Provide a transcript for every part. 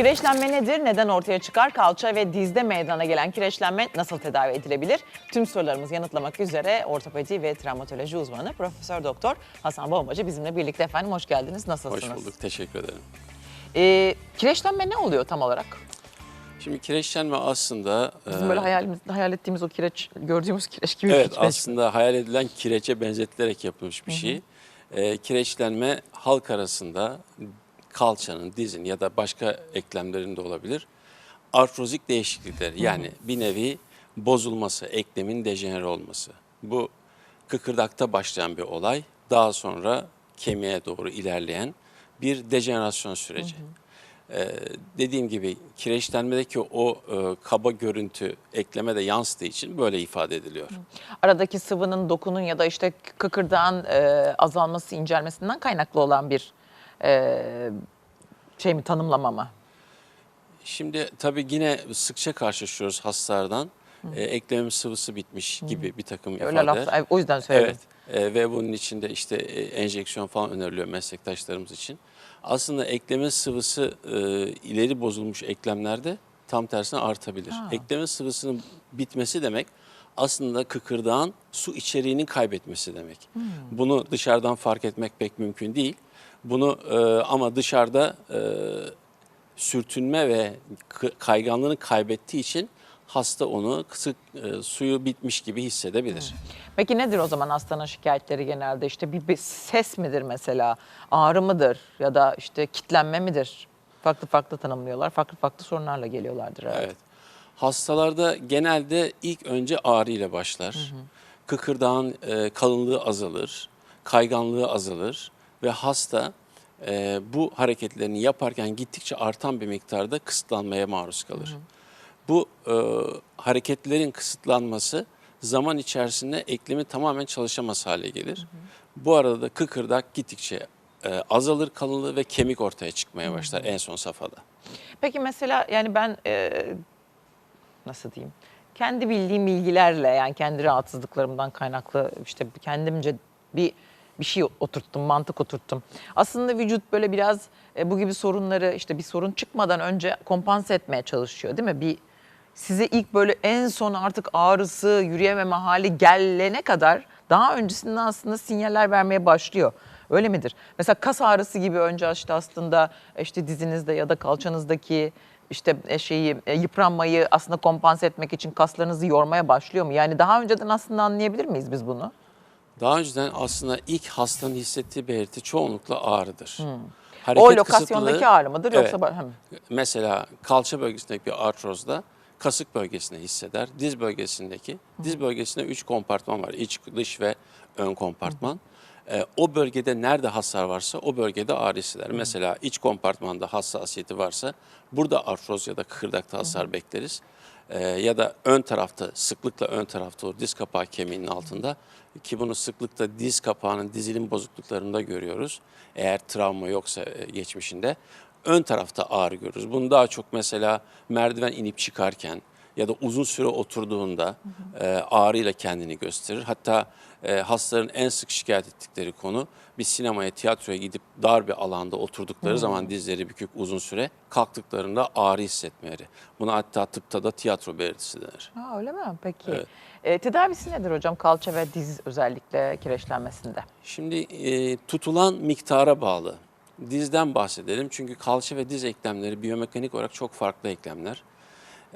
Kireçlenme nedir? Neden ortaya çıkar? Kalça ve dizde meydana gelen kireçlenme nasıl tedavi edilebilir? Tüm sorularımızı yanıtlamak üzere ortopedi ve travmatoloji uzmanı Profesör Doktor Hasan Boğmacı bizimle birlikte efendim. Hoş geldiniz. Nasılsınız? Hoş bulduk, teşekkür ederim. Ee, kireçlenme ne oluyor tam olarak? Şimdi kireçlenme aslında... Bizim e, böyle hayalimiz, hayal ettiğimiz o kireç, gördüğümüz kireç gibi bir Evet, kireç. aslında hayal edilen kireçe benzetilerek yapılmış bir şey. E, kireçlenme halk arasında kalçanın, dizin ya da başka eklemlerin de olabilir. Artrozik değişiklikler yani bir nevi bozulması, eklemin dejenere olması. Bu kıkırdakta başlayan bir olay. Daha sonra kemiğe doğru ilerleyen bir dejenerasyon süreci. Ee, dediğim gibi kireçlenmedeki o e, kaba görüntü ekleme de yansıdığı için böyle ifade ediliyor. Aradaki sıvının, dokunun ya da işte kıkırdağın e, azalması, incelmesinden kaynaklı olan bir e, şey mi, tanımlama mı? Şimdi tabii yine sıkça karşılaşıyoruz hastalardan. Ee, eklemim sıvısı bitmiş gibi bir takım Öyle ifadeler. laflar, o yüzden söyledim. Evet e, ve bunun içinde işte e, enjeksiyon falan öneriliyor meslektaşlarımız için. Aslında eklemin sıvısı e, ileri bozulmuş eklemlerde tam tersine artabilir. Eklemin sıvısının bitmesi demek aslında kıkırdağın su içeriğinin kaybetmesi demek. Bunu dışarıdan fark etmek pek mümkün değil. Bunu e, ama dışarıda e, sürtünme ve kayganlığını kaybettiği için hasta onu kısık e, suyu bitmiş gibi hissedebilir. Peki nedir o zaman hastanın şikayetleri genelde? İşte bir, bir ses midir mesela, ağrı mıdır ya da işte kitlenme midir? Farklı farklı tanımlıyorlar, farklı farklı sorunlarla geliyorlardır herhalde. Evet. Hastalarda genelde ilk önce ağrı ile başlar. Kıkırdağın e, kalınlığı azalır, kayganlığı azalır ve hasta e, bu hareketlerini yaparken gittikçe artan bir miktarda kısıtlanmaya maruz kalır. Bu e, hareketlerin kısıtlanması zaman içerisinde eklemi tamamen çalışamaz hale gelir. Bu arada da kıkırdak gittikçe e, azalır kalınlığı ve kemik ortaya çıkmaya başlar en son safhada. Peki mesela yani ben e, nasıl diyeyim? Kendi bildiğim bilgilerle yani kendi rahatsızlıklarımdan kaynaklı işte kendimce bir bir şey oturttum, mantık oturttum. Aslında vücut böyle biraz e, bu gibi sorunları işte bir sorun çıkmadan önce kompanse etmeye çalışıyor değil mi? Bir size ilk böyle en son artık ağrısı, yürüyememe hali gelene kadar daha öncesinden aslında sinyaller vermeye başlıyor. Öyle midir? Mesela kas ağrısı gibi önce işte aslında işte dizinizde ya da kalçanızdaki işte e, şeyi e, yıpranmayı aslında kompanse etmek için kaslarınızı yormaya başlıyor mu? Yani daha önceden aslında anlayabilir miyiz biz bunu? Daha önceden aslında ilk hastanın hissettiği belirti çoğunlukla ağrıdır. Hmm. o lokasyondaki ağrı mıdır yoksa Evet. hem- Mesela kalça bölgesindeki bir artrozda kasık bölgesinde hisseder. Diz bölgesindeki, diz bölgesinde üç kompartman var. İç, dış ve ön kompartman. Ee, o bölgede nerede hasar varsa o bölgede ağrı hisseder. Mesela iç kompartmanda hassasiyeti varsa burada artroz ya da kıkırdakta hasar bekleriz. Ee, ya da ön tarafta, sıklıkla ön tarafta o diz kapağı kemiğinin altında ki bunu sıklıkla diz kapağının dizilim bozukluklarında görüyoruz. Eğer travma yoksa e, geçmişinde ön tarafta ağrı görürüz. Bunu daha çok mesela merdiven inip çıkarken ya da uzun süre oturduğunda e, ağrıyla kendini gösterir. Hatta e, hastaların en sık şikayet ettikleri konu bir sinemaya, tiyatroya gidip dar bir alanda oturdukları zaman dizleri bükük uzun süre kalktıklarında ağrı hissetmeleri. Buna hatta tıpta da tiyatro belirtisi denir. Ha, öyle mi? Peki. Evet. E, tedavisi nedir hocam kalça ve diz özellikle kireçlenmesinde? Şimdi e, tutulan miktara bağlı. Dizden bahsedelim çünkü kalça ve diz eklemleri biyomekanik olarak çok farklı eklemler.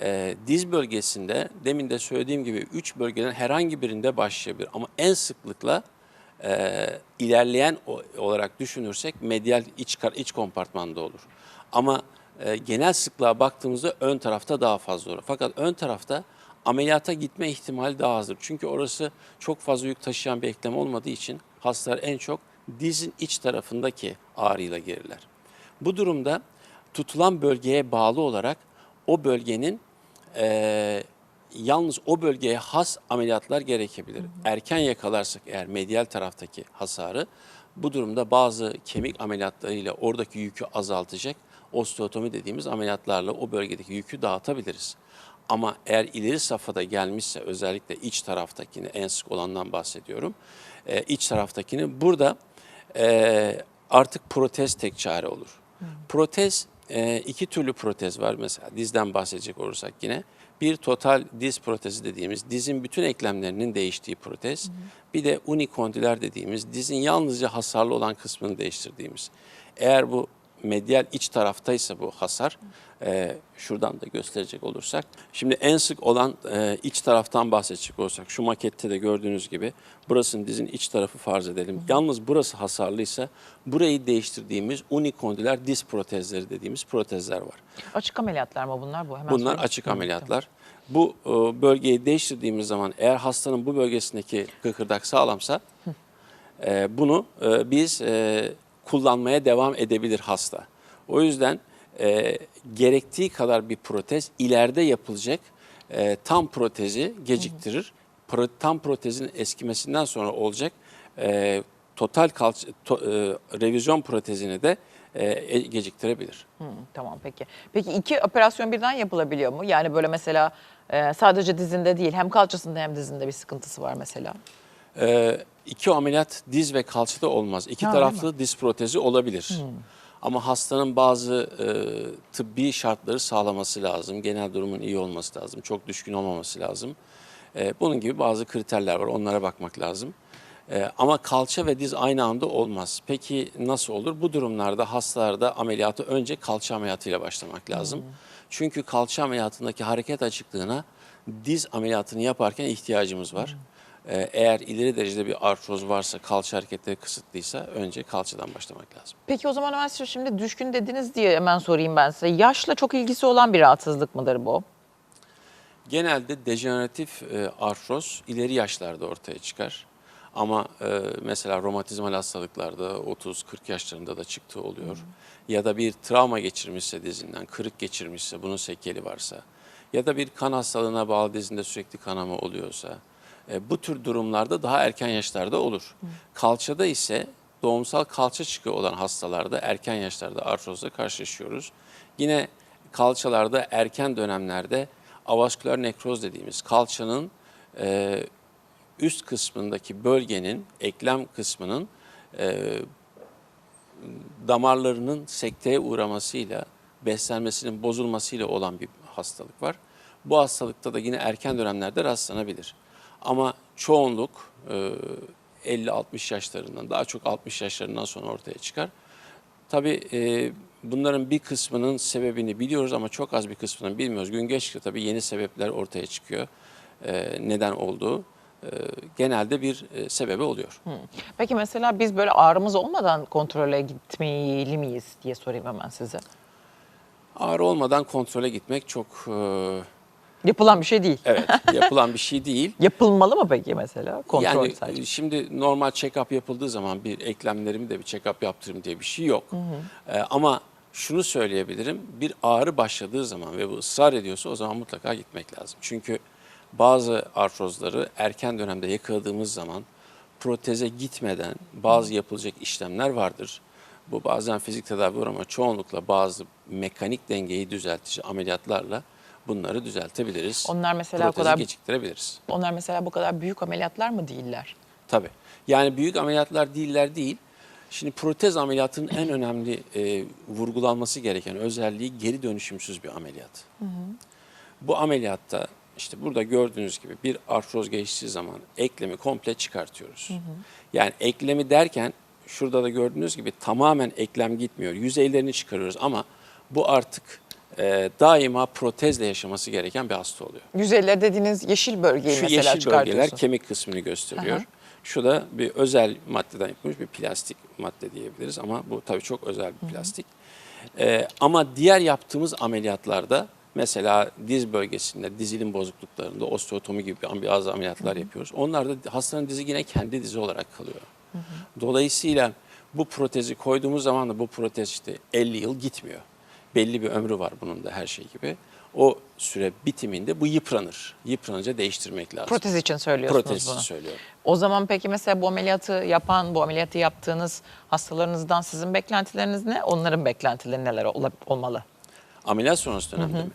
E, diz bölgesinde demin de söylediğim gibi üç bölgeden herhangi birinde başlayabilir ama en sıklıkla e, ilerleyen olarak düşünürsek medial iç, iç kompartmanda olur. Ama e, genel sıklığa baktığımızda ön tarafta daha fazla olur. Fakat ön tarafta ameliyata gitme ihtimali daha azdır. Çünkü orası çok fazla yük taşıyan bir eklem olmadığı için hastalar en çok dizin iç tarafındaki ağrıyla gelirler. Bu durumda tutulan bölgeye bağlı olarak o bölgenin eee, yalnız o bölgeye has ameliyatlar gerekebilir. Erken yakalarsak eğer medial taraftaki hasarı bu durumda bazı kemik ameliyatlarıyla oradaki yükü azaltacak osteotomi dediğimiz ameliyatlarla o bölgedeki yükü dağıtabiliriz. Ama eğer ileri safhada gelmişse özellikle iç taraftakini en sık olandan bahsediyorum. Ee, iç taraftakini burada e, artık protez tek çare olur. Protez e, iki türlü protez var mesela dizden bahsedecek olursak yine. Bir total diz protezi dediğimiz dizin bütün eklemlerinin değiştiği protez. Bir de unikondüler dediğimiz dizin yalnızca hasarlı olan kısmını değiştirdiğimiz. Eğer bu medyal iç taraftaysa bu hasar, e, şuradan da gösterecek olursak. Şimdi en sık olan e, iç taraftan bahsedecek olursak, şu makette de gördüğünüz gibi burasının dizin iç tarafı farz edelim. Yalnız burası hasarlıysa burayı değiştirdiğimiz unikondüler diz protezleri dediğimiz protezler var. Açık ameliyatlar mı bunlar bu? Hemen Bunlar sorayım. açık ameliyatlar. Bu e, bölgeyi değiştirdiğimiz zaman eğer hastanın bu bölgesindeki kıkırdak sağlamsa e, bunu e, biz e, kullanmaya devam edebilir hasta. O yüzden e, gerektiği kadar bir protez ileride yapılacak e, tam protezi geciktirir. Pro- tam protezin eskimesinden sonra olacak e, total kalç- to- e, revizyon protezini de e, e, geciktirebilir. Hı, tamam peki. Peki iki operasyon birden yapılabiliyor mu? Yani böyle mesela e, sadece dizinde değil hem kalçasında hem dizinde bir sıkıntısı var mesela. Ee, iki ameliyat diz ve kalçada olmaz. İki Ha, taraflı diz protezi olabilir. Ama hastanın bazı e, tıbbi şartları sağlaması lazım. Genel durumun iyi olması lazım. Çok düşkün olmaması lazım. E, bunun gibi bazı kriterler var. Onlara bakmak lazım. E, ama kalça ve diz aynı anda olmaz. Peki nasıl olur? Bu durumlarda hastalarda ameliyatı önce kalça ameliyatıyla başlamak lazım. Çünkü kalça ameliyatındaki hareket açıklığına diz ameliyatını yaparken ihtiyacımız var. Ee, Eğer ileri derecede bir artroz varsa, kalça hareketleri kısıtlıysa önce kalçadan başlamak lazım. Peki o zaman hemen size şimdi düşkün dediniz diye hemen sorayım ben size. Yaşla çok ilgisi olan bir rahatsızlık mıdır bu? Genelde dejeneratif e, artroz ileri yaşlarda ortaya çıkar. Ama e, mesela romatizmal hastalıklarda 30-40 yaşlarında da çıktığı oluyor. Ya da bir travma geçirmişse dizinden, kırık geçirmişse, bunun sekeli varsa. Ya da bir kan hastalığına bağlı dizinde sürekli kanama oluyorsa. E, bu tür durumlarda daha erken yaşlarda olur. Kalçada ise doğumsal kalça çıkığı olan hastalarda erken yaşlarda artrozla karşılaşıyoruz. Yine kalçalarda erken dönemlerde avasküler nekroz dediğimiz kalçanın e, üst kısmındaki bölgenin, eklem kısmının e, damarlarının sekteye uğramasıyla, beslenmesinin bozulmasıyla olan bir hastalık var. Bu hastalıkta da yine erken dönemlerde rastlanabilir. Ama çoğunluk e, 50-60 yaşlarından, daha çok 60 yaşlarından sonra ortaya çıkar. Tabii e, bunların bir kısmının sebebini biliyoruz ama çok az bir kısmını bilmiyoruz. Gün geçtikçe tabii yeni sebepler ortaya çıkıyor. E, neden olduğu e, genelde bir e, sebebi oluyor. Peki mesela biz böyle ağrımız olmadan kontrole gitmeli miyiz diye sorayım hemen size. Ağrı olmadan kontrole gitmek çok e, Yapılan bir şey değil. evet yapılan bir şey değil. Yapılmalı mı peki mesela? Kontrol yani sadece. e, şimdi normal check-up yapıldığı zaman bir eklemlerimi de bir check-up yaptırayım diye bir şey yok. E, ama şunu söyleyebilirim. Bir ağrı başladığı zaman ve bu ısrar ediyorsa o zaman mutlaka gitmek lazım. Çünkü bazı artrozları erken dönemde yakaladığımız zaman proteze gitmeden bazı yapılacak işlemler vardır. Bu bazen fizik tedavi var ama çoğunlukla bazı mekanik dengeyi düzeltici ameliyatlarla bunları düzeltebiliriz. Onlar mesela Protezi kadar- geciktirebiliriz. Onlar mesela bu kadar büyük ameliyatlar mı değiller? Tabii. Yani büyük ameliyatlar değiller değil. Şimdi protez ameliyatının en önemli e, vurgulanması gereken özelliği geri dönüşümsüz bir ameliyat. Bu ameliyatta işte burada gördüğünüz gibi bir artroz geçtiği zaman eklemi komple çıkartıyoruz. Yani eklemi derken şurada da gördüğünüz gibi tamamen eklem gitmiyor. Yüzeylerini çıkarıyoruz ama bu artık e, daima protezle yaşaması gereken bir hasta oluyor. Yüzeyler dediğiniz yeşil bölgeyi Şu mesela yeşil bölgeler kemik kısmını gösteriyor. Aha. Şu da bir özel maddeden yapılmış bir plastik madde diyebiliriz ama bu tabii çok özel bir plastik. Ee, ama diğer yaptığımız ameliyatlarda mesela diz bölgesinde, dizilin bozukluklarında osteotomi gibi bazı ameliyatlar yapıyoruz. Onlarda hastanın dizi yine kendi dizi olarak kalıyor. Dolayısıyla bu protezi koyduğumuz zaman da bu protez işte 50 yıl gitmiyor. Belli bir ömrü var bunun da her şey gibi. O süre bitiminde bu yıpranır. Yıpranınca değiştirmek lazım. Protez için söylüyorsunuz Protez bunu. için söylüyorum. O zaman peki mesela bu ameliyatı yapan, bu ameliyatı yaptığınız hastalarınızdan sizin beklentileriniz ne? Onların beklentileri neler ola- olmalı? Ameliyat sonrası dönemde mi?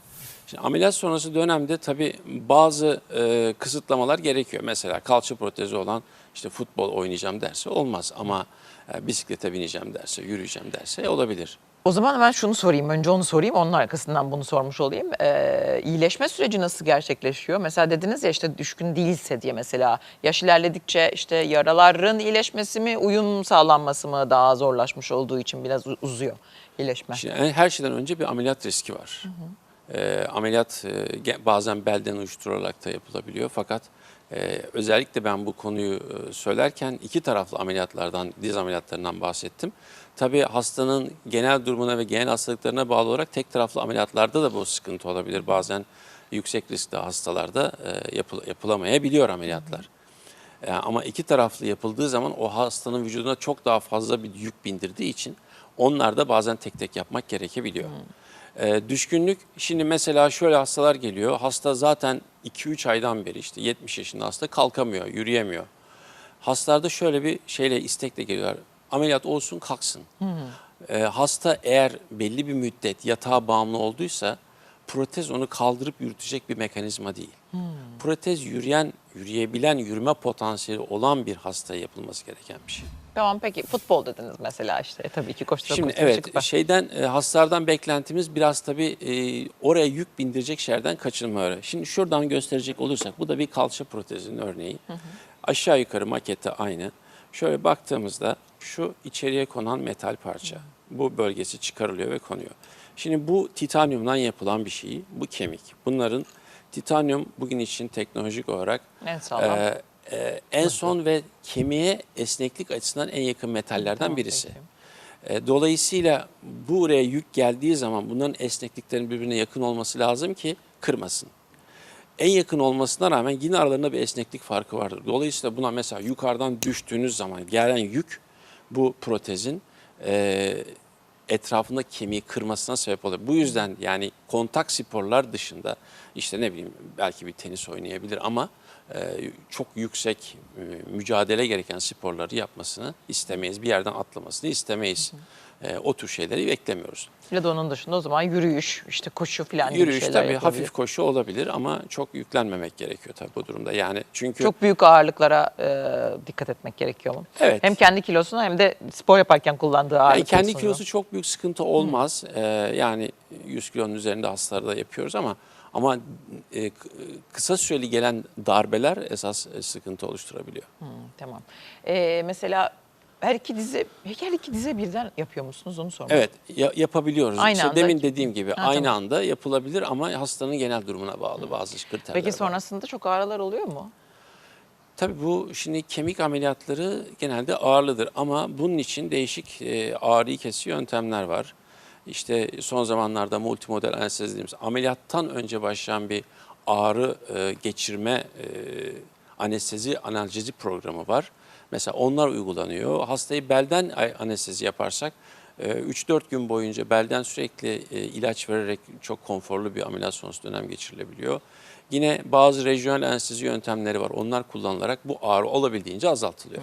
Şimdi ameliyat sonrası dönemde tabii bazı e, kısıtlamalar gerekiyor. Mesela kalça protezi olan işte futbol oynayacağım derse olmaz ama e, bisiklete bineceğim derse, yürüyeceğim derse olabilir. O zaman hemen şunu sorayım. Önce onu sorayım. Onun arkasından bunu sormuş olayım. Ee, iyileşme süreci nasıl gerçekleşiyor? Mesela dediniz ya işte düşkün değilse diye mesela. Yaş ilerledikçe işte yaraların iyileşmesi mi, uyum sağlanması mı daha zorlaşmış olduğu için biraz uzuyor iyileşme? Şimdi her şeyden önce bir ameliyat riski var. Ee, ameliyat e, bazen belden uyuşturularak da yapılabiliyor. Fakat e, özellikle ben bu konuyu e, söylerken iki taraflı ameliyatlardan, diz ameliyatlarından bahsettim. Tabii hastanın genel durumuna ve genel hastalıklarına bağlı olarak tek taraflı ameliyatlarda da bu sıkıntı olabilir. Bazen yüksek riskli hastalarda e, yapıl- yapılamayabiliyor ameliyatlar. E, ama iki taraflı yapıldığı zaman o hastanın vücuduna çok daha fazla bir yük bindirdiği için onlar da bazen tek tek yapmak gerekebiliyor. E, düşkünlük, şimdi mesela şöyle hastalar geliyor. Hasta zaten 2-3 aydan beri işte 70 yaşında hasta kalkamıyor, yürüyemiyor. Hastalarda şöyle bir şeyle istekle geliyorlar. Ameliyat olsun kalksın. E, hasta eğer belli bir müddet yatağa bağımlı olduysa protez onu kaldırıp yürütecek bir mekanizma değil. Protez yürüyen, yürüyebilen, yürüme potansiyeli olan bir hastaya yapılması gereken bir şey. Tamam peki futbol dediniz mesela işte. E, tabii ki koştura Şimdi koştura evet çıkma. şeyden e, hastalardan beklentimiz biraz tabii e, oraya yük bindirecek şeylerden kaçınma. Şimdi şuradan gösterecek olursak bu da bir kalça protezinin örneği. Aşağı yukarı makette aynı. Şöyle baktığımızda şu içeriye konan metal parça. Bu bölgesi çıkarılıyor ve konuyor. Şimdi bu titanyumdan yapılan bir şey. Bu kemik. Bunların titanyum bugün için teknolojik olarak En sağlam. e, e, en son ve kemiğe esneklik açısından en yakın metallerden Tamam, birisi. peki. E, Dolayısıyla buraya yük geldiği zaman bunların esnekliklerin birbirine yakın olması lazım ki kırmasın. En yakın olmasına rağmen yine aralarında bir esneklik farkı vardır. Dolayısıyla buna mesela yukarıdan düştüğünüz zaman gelen yük bu protezin e, etrafında kemiği kırmasına sebep oluyor. Bu yüzden yani kontak sporlar dışında işte ne bileyim belki bir tenis oynayabilir ama çok yüksek e, mücadele gereken sporları yapmasını istemeyiz. Bir yerden atlamasını istemeyiz. E, o tür şeyleri beklemiyoruz. Ya da onun dışında o zaman yürüyüş, işte koşu falan gibi Yürüyüş şeyler tabii yapılabilir. hafif koşu olabilir ama çok yüklenmemek gerekiyor tabii bu durumda. Yani çünkü Çok büyük ağırlıklara e, dikkat etmek gerekiyor mu? Evet. Hem kendi kilosuna hem de spor yaparken kullandığı ağırlık. Yani kendi kilosu çok büyük sıkıntı olmaz. Ee, yani 100 kilonun üzerinde hastalarda yapıyoruz ama ama e, kısa süreli gelen darbeler esas e, sıkıntı oluşturabiliyor. Hı, tamam. E, mesela her iki dize, her iki dize birden yapıyor musunuz onu sormak. Evet ya- yapabiliyoruz. Aynı İşte anda- demin dediğim gibi Ha, aynı tamam. anda yapılabilir ama hastanın genel durumuna bağlı bazı kriterler Peki var. sonrasında çok ağrılar oluyor mu? Tabii bu şimdi kemik ameliyatları genelde ağırlıdır ama bunun için değişik e, ağrıyı kesici yöntemler var. İşte son zamanlarda multimodal anestezi dediğimiz ameliyattan önce başlayan bir ağrı e, geçirme e, anestezi analjezi programı var. Mesela onlar uygulanıyor. Hastayı belden anestezi yaparsak e, 3-4 gün boyunca belden sürekli e, ilaç vererek çok konforlu bir ameliyat sonrası dönem geçirilebiliyor. Yine bazı rejyonel anestezi yöntemleri var. Onlar kullanılarak bu ağrı olabildiğince azaltılıyor.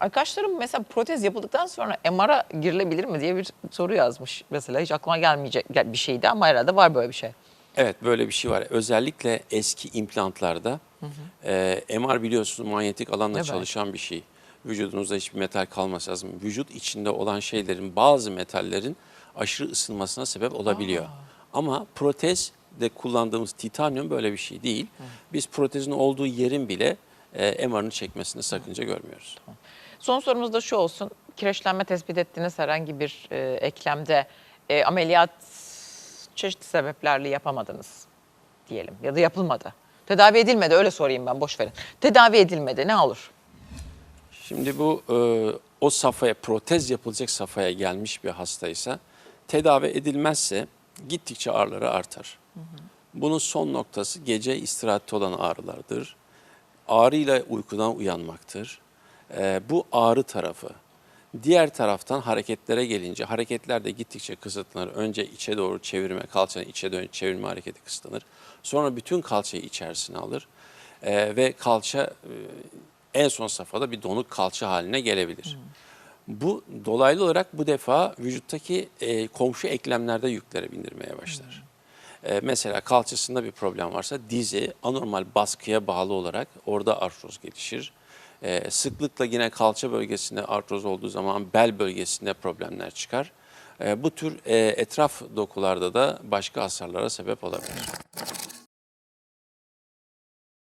Arkadaşlarım mesela protez yapıldıktan sonra MR'a girilebilir mi diye bir soru yazmış. Mesela hiç aklıma gelmeyecek gel- bir şeydi ama herhalde var böyle bir şey. Evet böyle bir şey var. Özellikle eski implantlarda e, MR biliyorsunuz manyetik alanla Evet. çalışan bir şey. Vücudunuzda hiçbir metal kalması lazım. Vücut içinde olan şeylerin bazı metallerin aşırı ısınmasına sebep olabiliyor. Ama protez de kullandığımız titanyum böyle bir şey değil. Biz protezin olduğu yerin bile e, MR'ını çekmesine sakınca görmüyoruz. Son sorumuz da şu olsun. Kireçlenme tespit ettiğiniz herhangi bir e, eklemde e, ameliyat çeşitli sebeplerle yapamadınız diyelim ya da yapılmadı. Tedavi edilmedi öyle sorayım ben boş verin. Tedavi edilmedi ne olur? Şimdi bu e, o safhaya protez yapılacak safhaya gelmiş bir hastaysa tedavi edilmezse gittikçe ağrıları artar. Bunun son noktası gece istirahatte olan ağrılardır. Ağrıyla uykudan uyanmaktır. E, bu ağrı tarafı. Diğer taraftan hareketlere gelince hareketler de gittikçe kısıtlanır. Önce içe doğru çevirme, kalçanın içe dön çevirme hareketi kısıtlanır. Sonra bütün kalçayı içerisine alır. E, ve kalça e, en son safhada bir donuk kalça haline gelebilir. Bu dolaylı olarak bu defa vücuttaki e, komşu eklemlerde yüklere bindirmeye başlar. E, mesela kalçasında bir problem varsa dizi anormal baskıya bağlı olarak orada artroz gelişir. E, sıklıkla yine kalça bölgesinde artroz olduğu zaman bel bölgesinde problemler çıkar. e, bu tür e, etraf dokularda da başka hasarlara sebep olabilir.